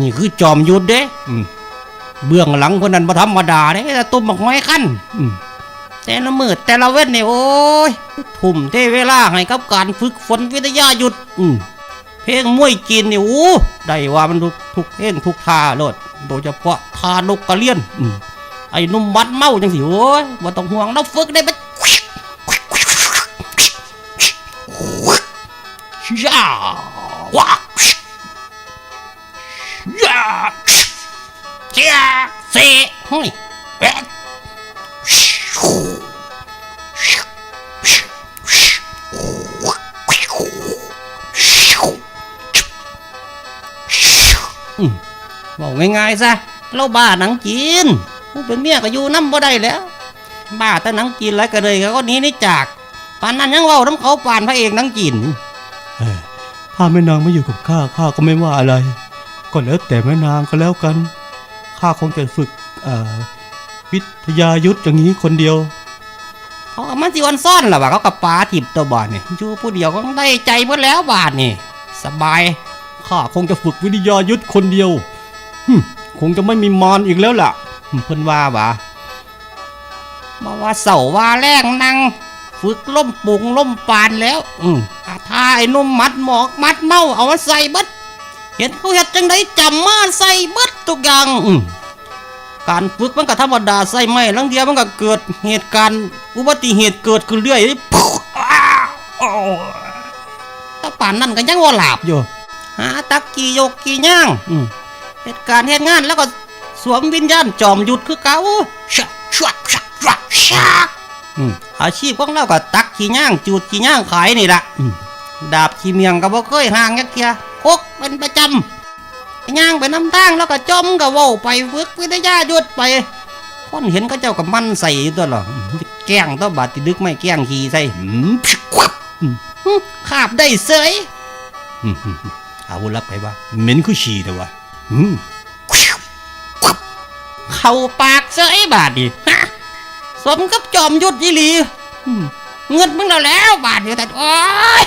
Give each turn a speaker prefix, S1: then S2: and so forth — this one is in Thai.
S1: นี่คือจอมยุทธเด้อืมเบื้องหลังคนนั้นบ่ธรรมดาเด้แต่ตุ้มบักไม้ขั้นอืมแต่ละมือแต่ละเว้นนี่โอ้ยทุ่มเทเวลาให้กับการฝึกฝนวิทยายุทธอืมเพลงมวยจีนนี่โอ้ได้ว่ามันทุกทุกเพลงทุกท่าโลดโดยเฉพาะท่านกกระเลียนอืมไอ้หนุ่มบัดเมาจังสิโอ้ยบ่ต้องห่วงเราฝึกได้ไปย่าว้าย่า เจ้าเสเฮ้อ๊ะอืมบอกง่ายๆซะเราบ้าหนังจีนผู้เป็นเมียก็อยู่น้ำบ่ได้แล้ว บ้าแต่หนังจีนแล้วก็เลยก็นี้นี่จากปานนั้นยังว่าน้ำเขาปานพระเอกหนังจีน
S2: ถ้าแม่นางไม่อยู่กับข้าข้าก็ไม่ว่าอะไร ก็แล้วแต่แม่นางก็แล้วกัน ข้าคงจะฝึกวิทยายุทธอย่างนี้คนเดียว
S1: เขาก็มันสิวันซ่อนล่ะว่าเขากับปลาทิบตัวบาดนี่อยู่ผู้เดียวก็ได้ใจหมดแล้วบาดนี่สบาย
S2: ข้าคงจะฝึกวิทยายุทธคนเดียวคงจะไม่มีมารอีกแล้วล่ะเพิ่นว่าบ่า
S1: มาว่าเสาว่าแรงนั่งฝึกล่มปุงล่มปานแล้ว อืมอาทาไอ้นุ่มมัดหมอกมัดเมาเอามาใส่บิด เห็นเขาเฮ็ดจังไดจำมาใส่เบิดทุกอย่างการฝึกมันก็ธรรมดาใส่ไม่ลังเดียวมันก็เกิดเหตุการณ์อุบัติเหตุเกิดขึ้นเรื่อยปุ๊บอ้าวโอ้ถ้าป่านนั้นก็ยังว่าหลับอยู่หาตักกี่โยกกี่ย่างเหตุการณ์เหตุงานแล้วก็สวมวิญญาณจอมหยุทธคือเก่าชักชักชักชักชักอาชีพของเราก็ตักขี้ย่างจูดขี้ย่างขายนี่ละดาบขี้เมียงก็บ่เคยห่างยักเทีย เป็นประจำย่างไปน้ำทางแล้วก็จมก็เว้าไปฝึกวิทยายุทธไปคนเห็นก็เจ้ากับมันใส่อยู่ตัวหรอแก้งตัวบาดติดึกไม่แก้งขี้ใสขับอืมอืมขาบได้เสย
S2: อาวุธลับไปว่าเหม็นคือฉี่แต่ว่า
S1: เข้าปากเสยบาดดิสมกับจอมยุทธยี่หลีเงินมึงแล้วแล้วบาดเดียวแต่โอ้ย